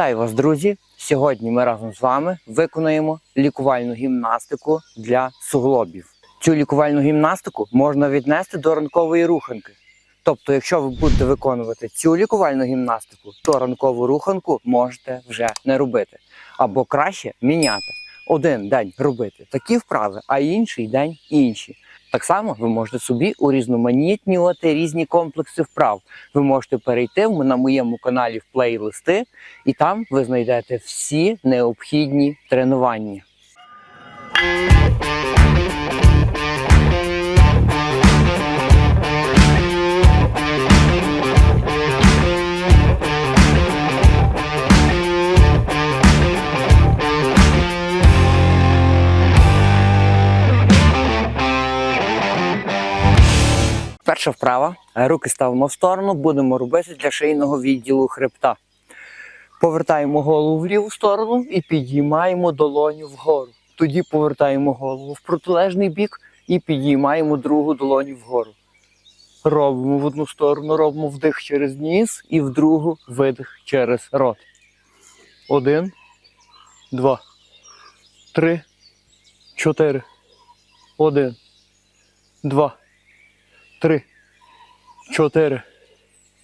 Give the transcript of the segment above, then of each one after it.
Вітаю вас, друзі! Сьогодні ми разом з вами виконуємо лікувальну гімнастику для суглобів. Цю лікувальну гімнастику можна віднести до ранкової руханки. Тобто, якщо ви будете виконувати цю лікувальну гімнастику, то ранкову руханку можете вже не робити. Або краще міняти. Один день робити такі вправи, а інший день інші. Так само ви можете собі урізноманітнювати різні комплекси вправ. Ви можете перейти на моєму каналі в плейлисти, і там ви знайдете всі необхідні тренування. Перша вправа. Руки ставимо в сторону, будемо робити для шийного відділу хребта. Повертаємо голову в ліву сторону і підіймаємо долоню вгору. Тоді повертаємо голову в протилежний бік і підіймаємо другу долоню вгору. Робимо в одну сторону, робимо вдих через ніс і в другу видих через рот. Один, два, три, чотири. Один, два, три, чотири,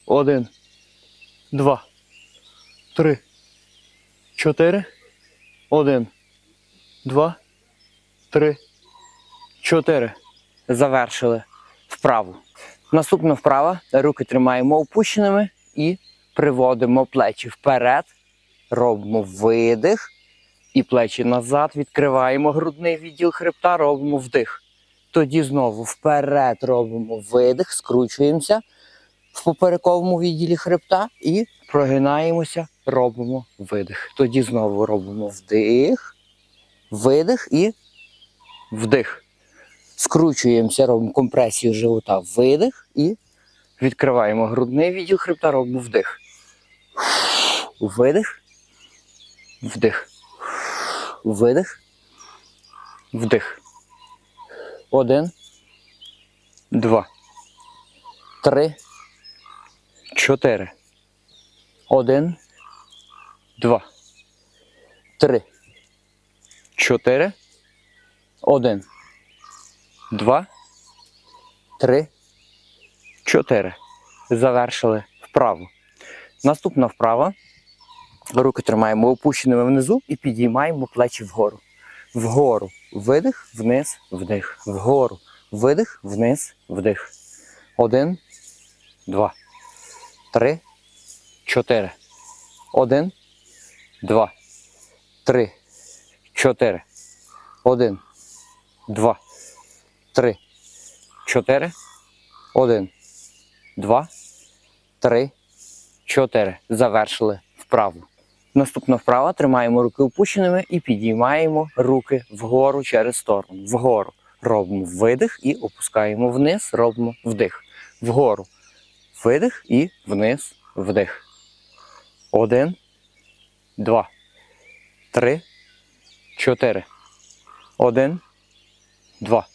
один, два, три, чотири, один, два, три, чотири. Завершили вправу. Наступна вправа. Руки тримаємо опущеними і приводимо плечі вперед. Робимо видих і плечі назад. Відкриваємо грудний відділ хребта, робимо вдих. Тоді знову вперед робимо видих, скручуємося в поперековому відділі хребта і прогинаємося, робимо видих. Тоді знову робимо вдих, видих і вдих. Скручуємося, робимо компресію живота, видих і відкриваємо грудний відділ хребта, робимо вдих. Видих, вдих. Видих, вдих. Один, два, три, чотири. Один, два, три, чотири. Один, два, три, чотири. Завершили вправу. Наступна вправа. Руки тримаємо опущеними внизу і підіймаємо плечі вгору. Вгору. Видих, вниз, вдих. Вгору. Видих, вниз, вдих. Один, два, три, чотири. Один, два, три, чотири. Один, два, три, чотири. Один, два, три, чотири. Завершили вправу. Наступна вправа. Тримаємо руки опущеними і підіймаємо руки вгору через сторону. Вгору. Робимо видих і опускаємо вниз, робимо вдих. Вгору. Видих і вниз, вдих. Один, два, три, чотири. Один, два,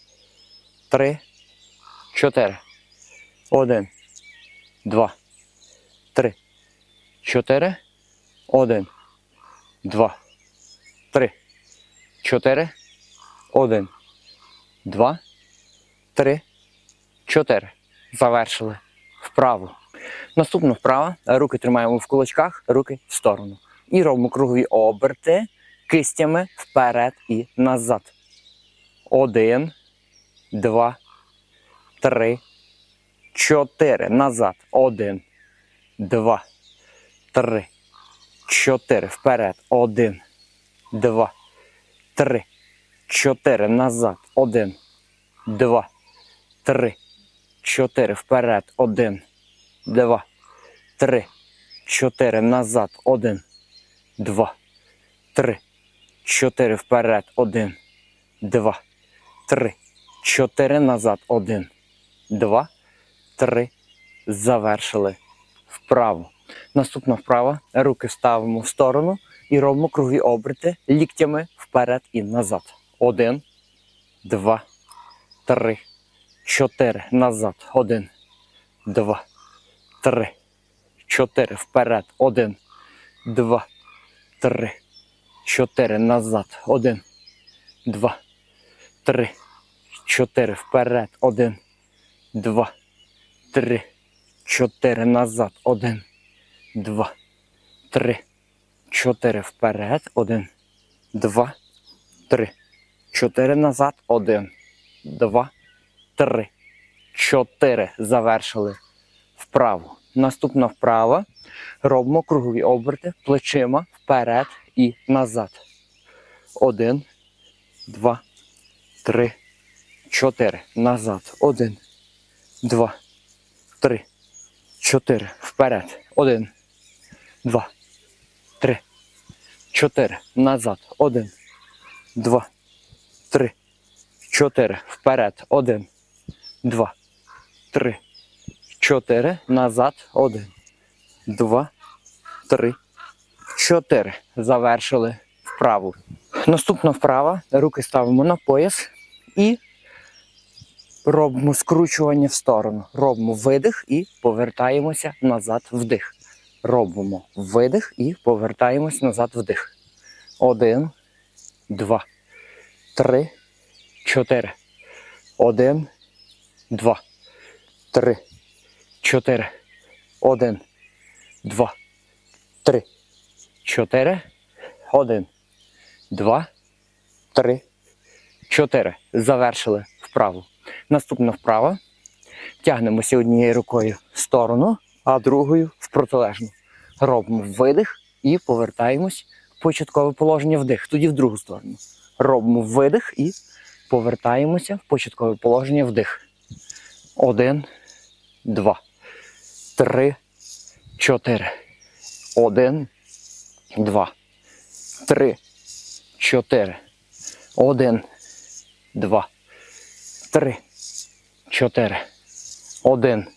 три, чотири. Один, два, три, чотири. Один, два, три, чотири. Один, два, три, чотири. Завершили вправу. Наступна вправа. Руки тримаємо в кулачках, руки в сторону. І робимо кругові оберти кистями вперед і назад. Один, два, три, чотири. Назад. Один, два, три, чотири. Вперед. Один, два, три, чотири. Назад. Один, два, три, чотири. Вперед. Один, два, три, чотири. Назад. Один, два, три, чотири. Вперед. Один, два, три, чотири. Назад. Один, два, три. Завершили вправо. Наступна вправа. Руки ставимо в сторону і робимо кругові оберти ліктями вперед і назад. Один, два, три, чотири. Назад. Один, два, три, чотири. Вперед. Один, два, три, чотири. Назад. Один, два, три, чотири. Вперед. Один, два, три, чотири. Назад. Один, два, три, чотири. Вперед. Один, два, три, чотири. Назад. Один, два, три, чотири. Завершили вправо. Наступна вправа. Робимо кругові оберти плечима вперед і назад. Один, два, три, чотири. Назад. Один, два, три, чотири. Вперед. Один, два, три, чотири. Назад. Один, два, три, чотири. Вперед. Один, два, три, чотири. Назад. Один, два, три, чотири. Завершили вправу. Наступна вправа. Руки ставимо на пояс і робимо скручування в сторону. Робимо видих і повертаємося назад вдих. Робимо видих і повертаємось назад вдих. Один, два, три, чотири. Один, два, три, чотири. Один, два, три, чотири. Один, два, три, чотири. Завершили вправу. Наступна вправа. Тягнемося однією рукою в сторону, а другою протилежну. Робимо видих і повертаємось в початкове положення вдих. Тоді в другу сторону. Робимо видих і повертаємося в початкове положення вдих. Один, два, три, чотири. Один, два, три, чотири. Один, два, три, чотири. Один,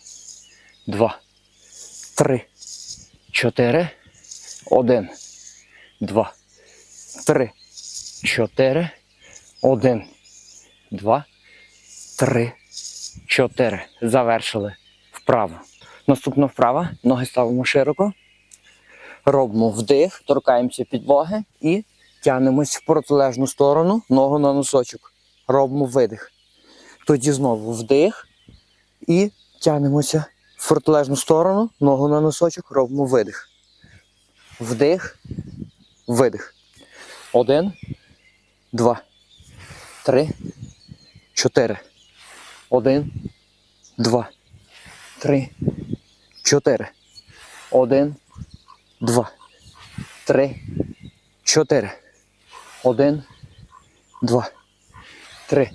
два, три, чотири. Один, два, три, чотири. Один, два, три, чотири. Завершили вправо. Наступна вправа. Ноги ставимо широко. Робимо вдих, торкаємося підлоги і тягнемось в протилежну сторону, ногу на носочок. Робимо видих. Тоді знову вдих і тягнемося в протилежну сторону, ногу на носочок, робимо видих. Вдих, видих. Один, два, три, чотири. Один, два, три, чотири. Один, два, три, чотири. Один, два, три,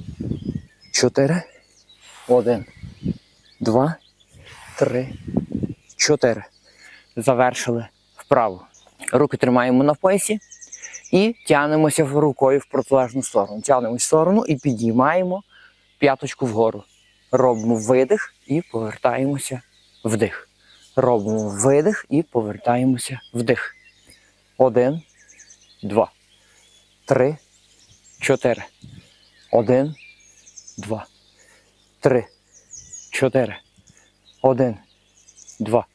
чотири. Один, два, три, чотири. Завершили вправо. Руки тримаємо на поясі і тягнемося рукою в протилежну сторону. Тягнемось в сторону і підіймаємо п'яточку вгору. Робимо видих і повертаємося вдих. Робимо видих і повертаємося вдих. Один, два, три, чотири. Один, два, три, чотири. Один, два,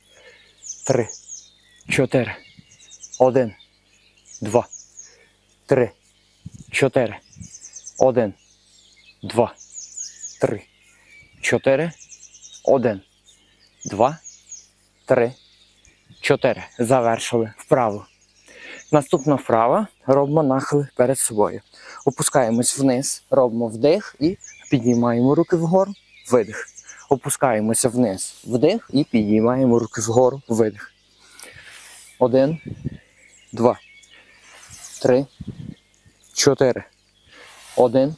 три, чотири. Один, два, три, чотири. Один, два, три, чотири. Один, два, три, чотири. Завершили вправо. Наступна вправа робимо нахили перед собою. Опускаємось вниз, робимо вдих і піднімаємо руки вгору, видих. Опускаємося вниз, вдих і підіймаємо руки вгору, видих. Один, два, три, чотири. Один,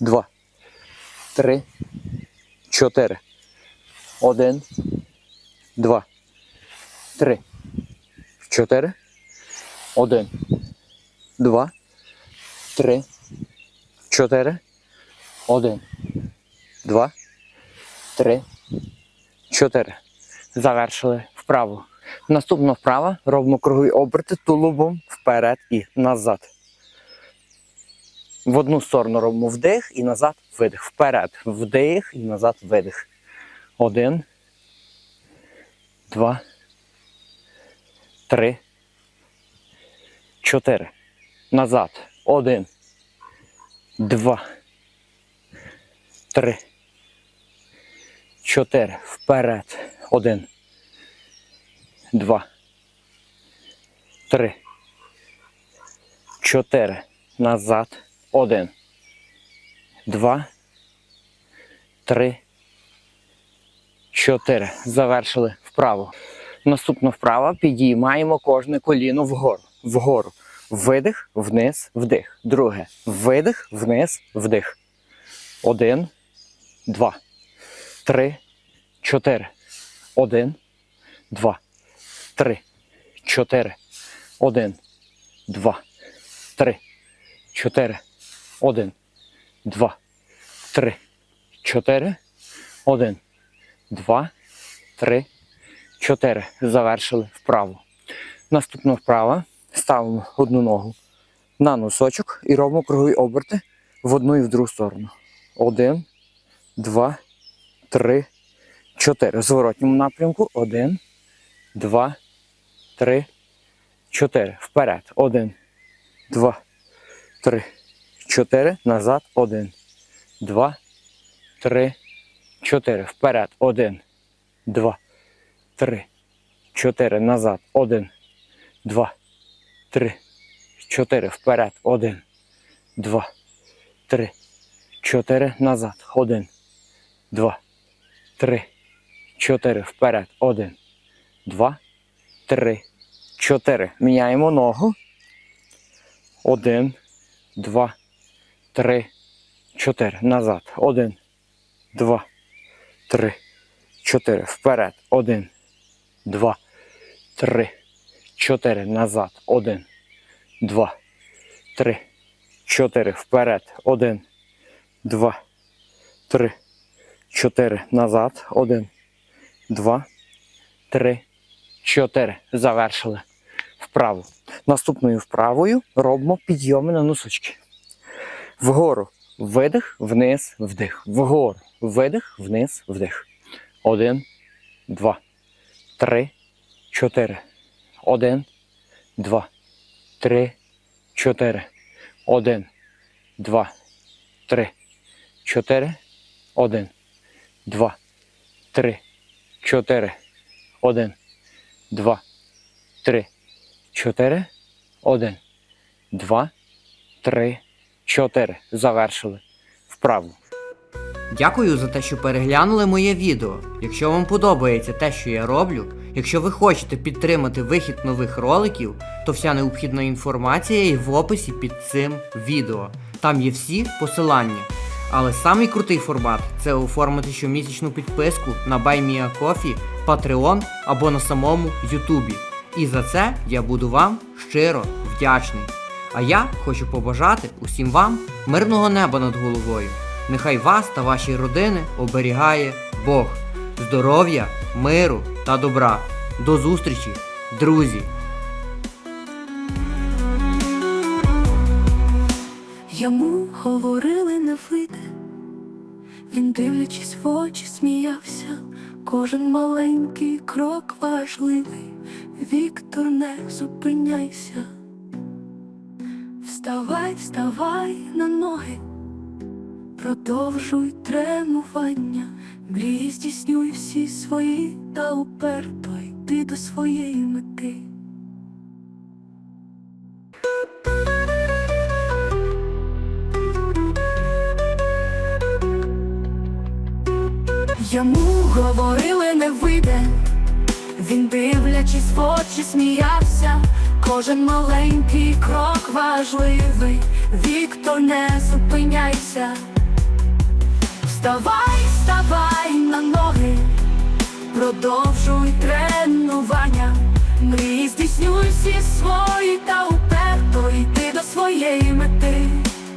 два, три, чотири. Один, два, три, чотири. Один, два, три, чотири. Один, два, три, чотири. Завершили вправу. Наступна вправа робимо кругові оберти тулубом вперед і назад. В одну сторону робимо вдих і назад видих. Вперед. Вдих і назад видих. Один. Два. Три. чотири. Назад. Один. Два. Три. Чотири. Вперед. Один. Два. Три. Чотири. Назад. Один. Два. Три. Чотири. Завершили вправо. Наступна вправа. Підіймаємо кожне коліно вгору. Вгору. Видих, вниз, вдих. Друге. Видих, вниз, вдих. Один. Два. Три. Чотири. Один. Два. Три. Чотири. Один. Два. Три. Чотири. Один. Два. Три. Чотири. Один. Два. Три. Чотири. Завершили вправо. Наступна вправа. Ставимо одну ногу на носочок і робимо кругові оберти в одну і в другу сторону. Один, два, три, чотири. В зворотньому напрямку. Один, два, три, чотири. Вперед. Один, два, три, чотири. Назад. Один, два, три, чотири. Вперед. Один, два, три, чотири. Назад. Один, два, три, чотири. Вперед. Один, два, три, чотири. Назад. Один, два, три, чотири. Вперед. Один, два, три, чотири. Міняємо ногу. Один, два, три, чотири. Назад. Один, два, три, чотири. Вперед. Один, два, три, чотири. Назад. Один, два, три, чотири. Вперед. Один, два, три, чотири. Назад. Один, два, три, чотири. Завершили вправу. Наступною вправою робимо підйоми на носочки. Вгору. Видих, вниз, вдих. Вгору. Видих, вниз, вдих. Один, два, три, чотири. Один, два, три, чотири. Один, два, три, чотири. Один, два, три, чотири. Один, два, три, чотири. Один, два, три, чотири. Завершили вправу. Дякую за те, що переглянули моє відео. Якщо вам подобається те, що я роблю, якщо ви хочете підтримати вихід нових роликів, то вся необхідна інформація є в описі під цим відео. Там є всі посилання. Але самий крутий формат це оформити щомісячну підписку на BuyMeACoffee, Patreon або на самому Ютубі. І за це я буду вам щиро вдячний. А я хочу побажати усім вам мирного неба над головою. Нехай вас та ваші родини оберігає Бог, здоров'я, миру та добра. До зустрічі, друзі! Йому говорили не вийде, він, дивлячись в очі, сміявся, кожен маленький крок важливий, Віктор, не зупиняйся, вставай, вставай на ноги, продовжуй тренування, мрії здійснюй всі свої та уперто йди до своєї мети. Йому говорили не вийде, він дивлячись в очі, сміявся, кожен маленький крок важливий, Віктор, не зупиняйся, вставай, вставай на ноги, продовжуй тренування, мрії здійснюй всі свої та уперто йди до своєї мети.